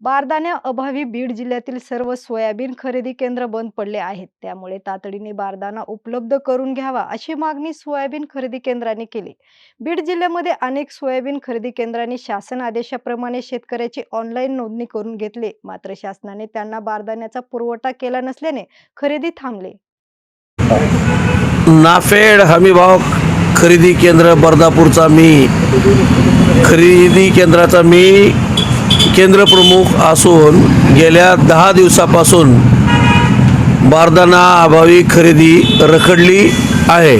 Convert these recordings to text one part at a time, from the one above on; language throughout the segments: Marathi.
बारदाण्याअभावी बीड जिल्ह्यातील सर्व सोयाबीन खरेदी केंद्र बंद पडले आहेत. त्यामुळे तातडीने बारदाना उपलब्ध करून घ्यावा अशी मागणी सोयाबीन खरेदी केंद्राने केली. बीड जिल्ह्यामध्ये अनेक सोयाबीन खरेदी केंद्रांनी शासन आदेशाप्रमाणे शेतकऱ्याची ऑनलाईन नोंदणी करून घेतली. मात्र शासनाने त्यांना बारदाण्याचा पुरवठा केला नसल्याने खरेदी थांबली. नाफेड हमीभाव खरेदी केंद्र बर्दापूरचा मी. खरेदी केंद्राचा मी केंद्रप्रमुख असून गेल्या दहा दिवसापासून बारदाना अभावी खरेदी रखडली आहे.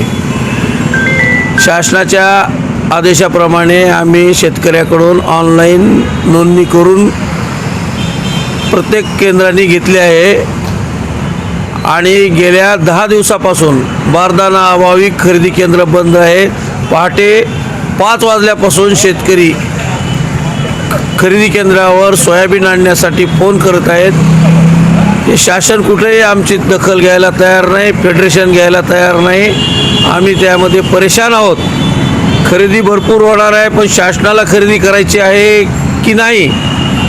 शासनाच्या आदेशाप्रमाणे आम्ही शेतकऱ्याकडून ऑनलाईन नोंदणी करून प्रत्येक केंद्राने घेतली आहे. आणि गेल्या दहा दिवसापासून बारदाना अभावी खरेदी केंद्र बंद आहे. पहाटे पाच वाजल्यापासून शेतकरी खरेदी केंद्रावर सोयाबीन आणण्यासाठी फोन करत आहेत. हे शासन कुठेही आमची दखल घ्यायला तयार नाही फेडरेशन घ्यायला तयार नाही. आम्ही त्यामध्ये परेशान आहोत. खरेदी भरपूर होणार आहे पण शासनाला खरेदी करायची आहे की नाही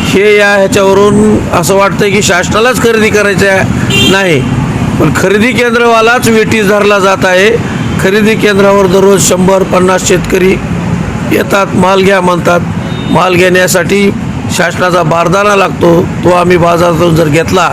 हे या ह्याच्यावरून असं वाटतं की शासनालाच खरेदी करायचं आहे नाही. पण खरेदी केंद्रवालाच वेटीस धरला जात आहे. खरेदी केंद्रावर दररोज शंभर पन्नास शेतकरी येतात माल घ्या म्हणतात. माल घेण्यासाठी शासनाचा बारदाना लागतो तो आम्ही बाजारातून जर घेतला